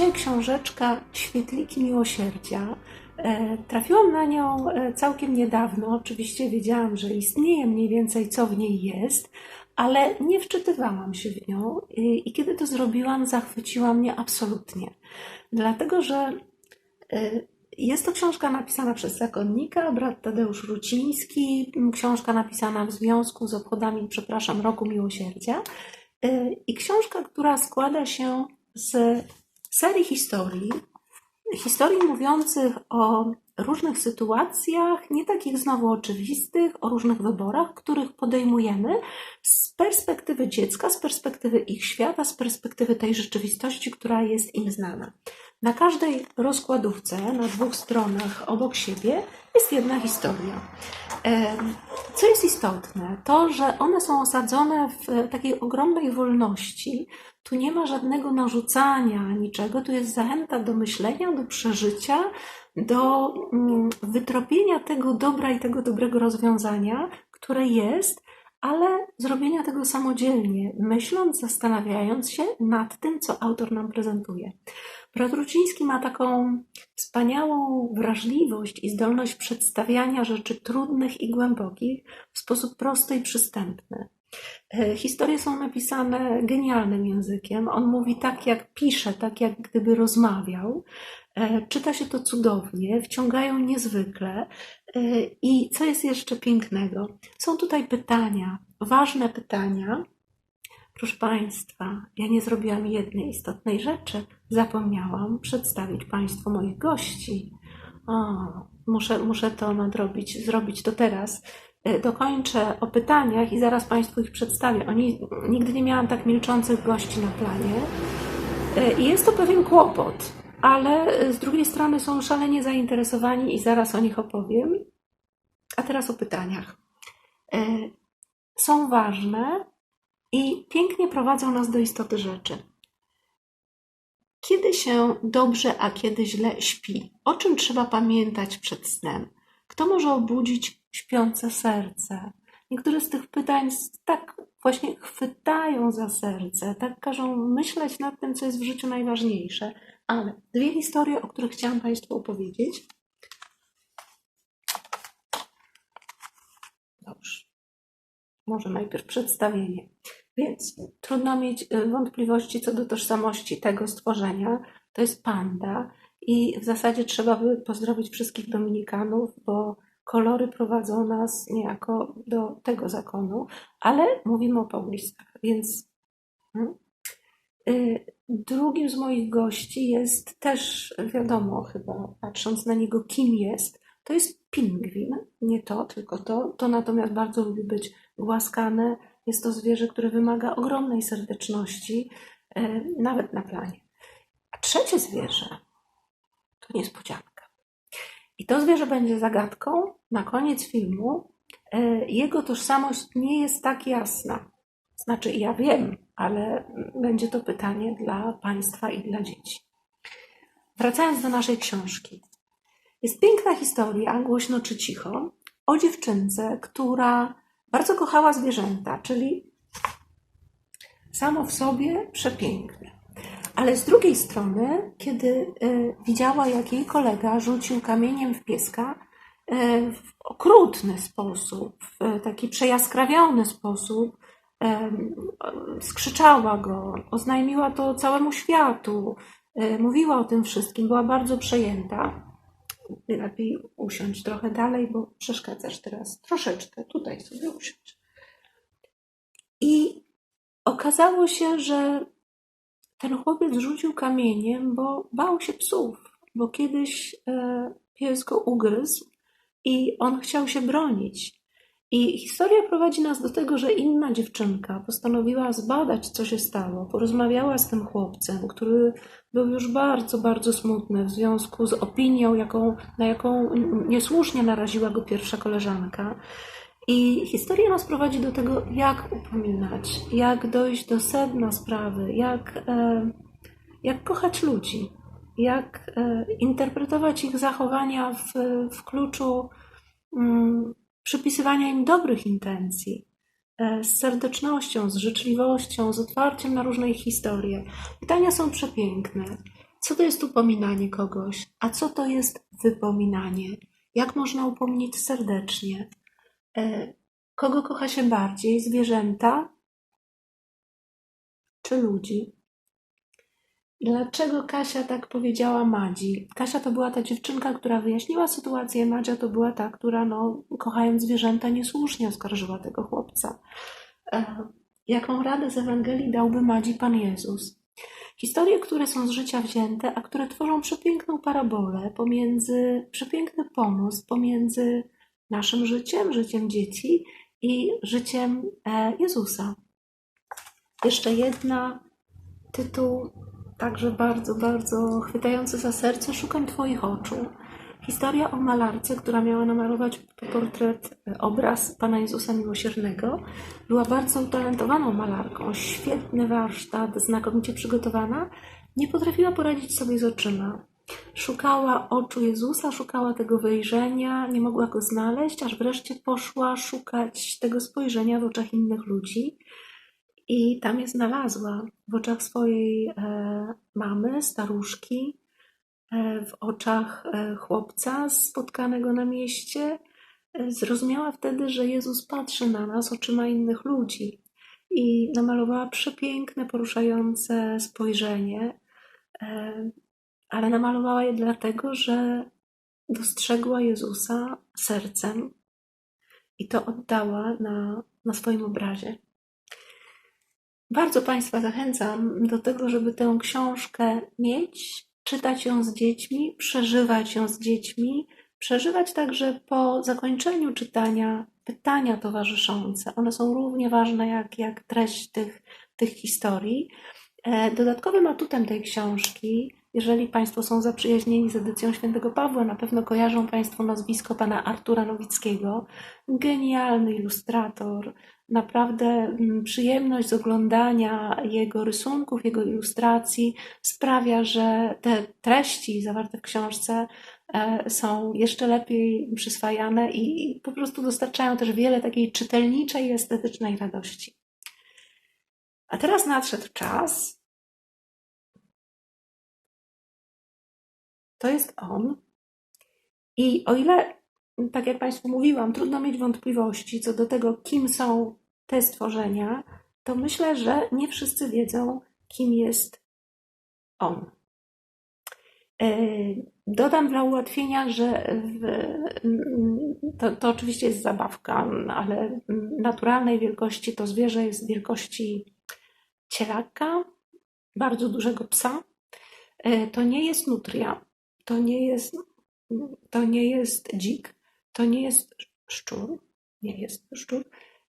mianowicie książeczka Świetliki Miłosierdzia. E, trafiłam na nią e, całkiem niedawno. Oczywiście wiedziałam, że istnieje mniej więcej, co w niej jest, ale nie wczytywałam się w nią i, i kiedy to zrobiłam, zachwyciła mnie absolutnie. Dlatego, że e, jest to książka napisana przez zakonnika, brat Tadeusz Ruciński, książka napisana w związku z obchodami, przepraszam, Roku Miłosierdzia. I książka, która składa się z serii historii, historii mówiących o różnych sytuacjach, nie takich znowu oczywistych, o różnych wyborach, których podejmujemy z perspektywy dziecka, z perspektywy ich świata, z perspektywy tej rzeczywistości, która jest im znana. Na każdej rozkładówce, na dwóch stronach obok siebie, jest jedna historia. Co jest istotne, to, że one są osadzone w takiej ogromnej wolności. Tu nie ma żadnego narzucania niczego, tu jest zachęta do myślenia, do przeżycia, do mm, wytropienia tego dobra i tego dobrego rozwiązania, które jest, ale zrobienia tego samodzielnie, myśląc, zastanawiając się nad tym, co autor nam prezentuje. Brodruciński ma taką wspaniałą wrażliwość i zdolność przedstawiania rzeczy trudnych i głębokich w sposób prosty i przystępny. E, historie są napisane genialnym językiem. On mówi tak, jak pisze, tak jak gdyby rozmawiał. E, czyta się to cudownie, wciągają niezwykle. E, I co jest jeszcze pięknego? Są tutaj pytania, ważne pytania, Proszę Państwa, ja nie zrobiłam jednej istotnej rzeczy. Zapomniałam przedstawić Państwu moich gości. O, muszę, muszę to nadrobić, zrobić to teraz. E, dokończę o pytaniach i zaraz Państwu ich przedstawię. Oni, nigdy nie miałam tak milczących gości na planie. E, I jest to pewien kłopot, ale z drugiej strony są szalenie zainteresowani i zaraz o nich opowiem. A teraz o pytaniach. E, są ważne, i pięknie prowadzą nas do istoty rzeczy. Kiedy się dobrze, a kiedy źle śpi? O czym trzeba pamiętać przed snem? Kto może obudzić śpiące serce? Niektóre z tych pytań tak właśnie chwytają za serce, tak każą myśleć nad tym, co jest w życiu najważniejsze. Ale dwie historie, o których chciałam Państwu opowiedzieć. Dobrze. Może najpierw przedstawienie. Więc trudno mieć y, wątpliwości co do tożsamości tego stworzenia. To jest panda i w zasadzie trzeba by pozdrowić wszystkich Dominikanów, bo kolory prowadzą nas niejako do tego zakonu, ale mówimy o paulistach, więc hmm. Y, drugim z moich gości jest też wiadomo chyba, patrząc na niego, kim jest. To jest pingwin, nie to, tylko to. To natomiast bardzo lubi być głaskane, jest to zwierzę, które wymaga ogromnej serdeczności, e, nawet na planie. A trzecie zwierzę to niespodzianka. I to zwierzę będzie zagadką na koniec filmu. E, jego tożsamość nie jest tak jasna. Znaczy, ja wiem, ale będzie to pytanie dla Państwa i dla dzieci. Wracając do naszej książki. Jest piękna historia, głośno czy cicho, o dziewczynce, która bardzo kochała zwierzęta, czyli samo w sobie przepiękne. Ale z drugiej strony, kiedy y, widziała, jak jej kolega rzucił kamieniem w pieska y, w okrutny sposób, w taki przejaskrawiony sposób, y, skrzyczała go, oznajmiła to całemu światu, mówiła o tym wszystkim, była bardzo przejęta lepiej usiąść trochę dalej, bo przeszkadzasz teraz troszeczkę. Tutaj sobie usiąść. I okazało się, że ten chłopiec rzucił kamieniem, bo bał się psów, bo kiedyś e, pies go ugryzł i on chciał się bronić. I historia prowadzi nas do tego, że inna dziewczynka postanowiła zbadać, co się stało. Porozmawiała z tym chłopcem, który był już bardzo, bardzo smutny w związku z opinią, jaką, na jaką niesłusznie naraziła go pierwsza koleżanka. I historia nas prowadzi do tego, jak upominać, jak dojść do sedna sprawy, jak, e, jak kochać ludzi, jak e, interpretować ich zachowania w, w kluczu. Mm, przypisywania im dobrych intencji, e, z serdecznością, z życzliwością, z otwarciem na różne ich historie. Pytania są przepiękne. Co to jest upominanie kogoś, a co to jest wypominanie? Jak można upomnieć serdecznie? E, kogo kocha się bardziej, zwierzęta czy ludzi? Dlaczego Kasia tak powiedziała Madzi? Kasia to była ta dziewczynka, która wyjaśniła sytuację, Madzia to była ta, która, no, kochając zwierzęta, niesłusznie oskarżyła tego chłopca. E, jaką radę z Ewangelii dałby Madzi Pan Jezus? Historie, które są z życia wzięte, a które tworzą przepiękną parabolę pomiędzy, przepiękny pomost pomiędzy naszym życiem, życiem dzieci i życiem e, Jezusa. Jeszcze jedna tytuł, także bardzo, bardzo chwytający za serce. Szukam Twoich oczu. Historia o malarce, która miała namalować portret, e, obraz Pana Jezusa Miłosiernego, była bardzo utalentowaną malarką, świetny warsztat, znakomicie przygotowana, nie potrafiła poradzić sobie z oczyma. Szukała oczu Jezusa, szukała tego wejrzenia, nie mogła go znaleźć, aż wreszcie poszła szukać tego spojrzenia w oczach innych ludzi. I tam je znalazła w oczach swojej e, mamy, staruszki, E, w oczach e, chłopca spotkanego na mieście, zrozumiała wtedy, że Jezus patrzy na nas oczyma innych ludzi i namalowała przepiękne, poruszające spojrzenie, ale namalowała je dlatego, że dostrzegła Jezusa sercem i to oddała na, na swoim obrazie. Bardzo Państwa zachęcam do tego, żeby tę książkę mieć, czytać ją z dziećmi, przeżywać ją z dziećmi, przeżywać także po zakończeniu czytania pytania towarzyszące. One są równie ważne jak, jak treść tych, tych historii. E, dodatkowym atutem tej książki, jeżeli Państwo są zaprzyjaźnieni z edycją Świętego Pawła, na pewno kojarzą Państwo nazwisko pana Artura Nowickiego. Genialny ilustrator, naprawdę mm, przyjemność z oglądania jego rysunków, jego ilustracji sprawia, że te treści zawarte w książce e, są jeszcze lepiej przyswajane i po prostu dostarczają też wiele takiej czytelniczej estetycznej radości. A teraz nadszedł czas. To jest on. I o ile tak jak Państwu mówiłam, trudno mieć wątpliwości co do tego, kim są te stworzenia, to myślę, że nie wszyscy wiedzą, kim jest on. E, dodam dla ułatwienia, że w, to, to oczywiście jest zabawka, ale naturalnej wielkości to zwierzę jest wielkości cielaka, bardzo dużego psa. E, to nie jest nutria, to nie jest, to nie jest dzik, to nie jest szczur, nie jest szczur.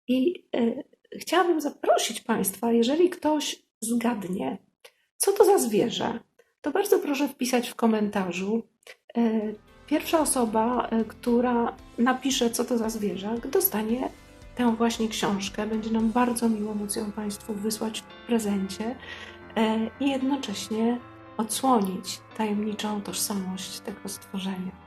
I y, chciałabym zaprosić Państwa, jeżeli ktoś zgadnie, co to za zwierzę, to bardzo proszę wpisać w komentarzu. Y, pierwsza osoba, y, która napisze, co to za zwierzę, dostanie tę właśnie książkę. Będzie nam bardzo miło móc ją Państwu wysłać w prezencie i jednocześnie odsłonić tajemniczą tożsamość tego stworzenia.